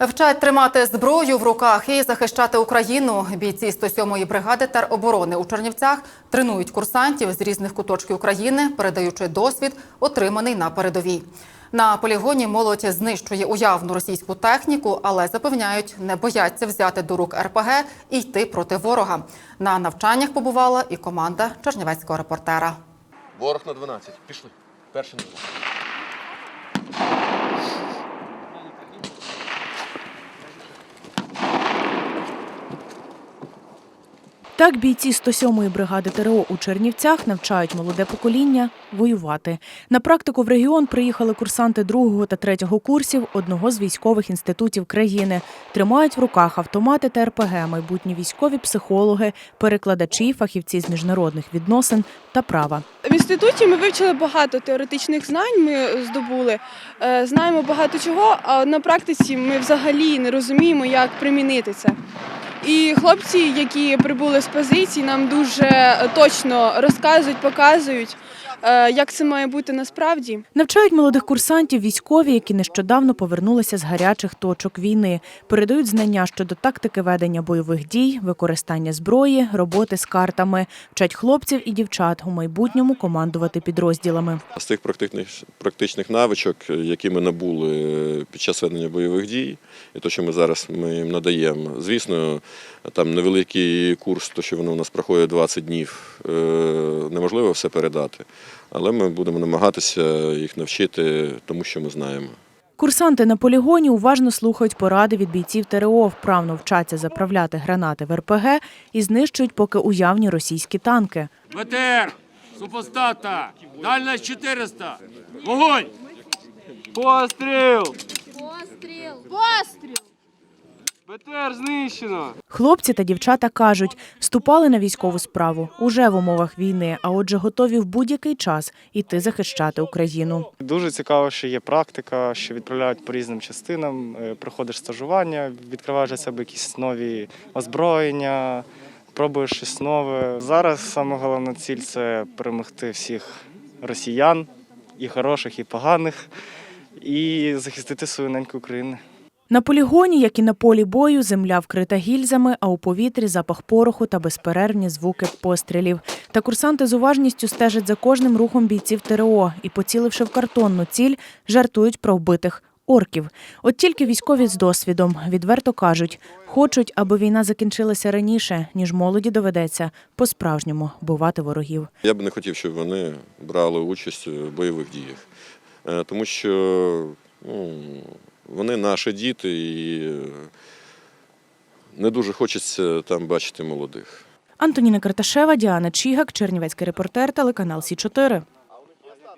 Вчать тримати зброю в руках і захищати Україну. Бійці 107-ї бригади тероборони у Чернівцях тренують курсантів з різних куточків України, передаючи досвід, отриманий на передовій. На полігоні молодь знищує уявну російську техніку, але запевняють, не бояться взяти до рук РПГ і йти проти ворога. На навчаннях побувала і команда чернівецького репортера. Ворог на 12. Пішли. Перший номер. Так бійці 107-ї бригади ТРО у Чернівцях навчають молоде покоління воювати. На практику в регіон приїхали курсанти другого та третього курсів одного з військових інститутів країни. Тримають в руках автомати та РПГ, майбутні військові психологи, перекладачі, фахівці з міжнародних відносин та права. В інституті ми вивчили багато теоретичних знань. Ми здобули, е, знаємо багато чого. А на практиці ми взагалі не розуміємо, як примінити це. І хлопці, які прибули з позицій, нам дуже точно розказують, показують, як це має бути насправді. Навчають молодих курсантів військові, які нещодавно повернулися з гарячих точок війни. Передають знання щодо тактики ведення бойових дій, використання зброї, роботи з картами. Вчать хлопців і дівчат у майбутньому командувати підрозділами. З тих практичних, практичних навичок, які ми набули під час ведення бойових дій, і те, що ми зараз ми їм надаємо. Звісно, там невеликий курс, то що воно у нас проходить 20 днів, е, неможливо все передати. Але ми будемо намагатися їх навчити тому, що ми знаємо. Курсанти на полігоні уважно слухають поради від бійців ТРО, вправно вчаться заправляти гранати в РПГ і знищують поки уявні російські танки. БТР, супостата, дальність 400, вогонь! Постріл! Постріл! Постріл! БТР знищено! Хлопці та дівчата кажуть, вступали на військову справу уже в умовах війни, а отже, готові в будь-який час іти захищати Україну. Дуже цікаво, що є практика, що відправляють по різним частинам, е, проходиш стажування, відкриваєш для себе якісь нові озброєння, пробуєш щось нове. Зараз саме головна ціль це перемогти всіх росіян, і хороших, і поганих, і захистити свою неньку Україну. На полігоні, як і на полі бою, земля вкрита гільзами, а у повітрі запах пороху та безперервні звуки пострілів. Та курсанти з уважністю стежать за кожним рухом бійців ТРО і, поціливши в картонну ціль, жартують про вбитих орків. От тільки військові з досвідом відверто кажуть, хочуть, аби війна закінчилася раніше, ніж молоді доведеться по-справжньому бувати ворогів. Я б не хотів, щоб вони брали участь у бойових діях, Е, тому що ну, вони наші діти і е, не дуже хочеться там бачити молодих. Антоніна Карташева, Діана Чігак, Чернівецький репортер, телеканал Сі 4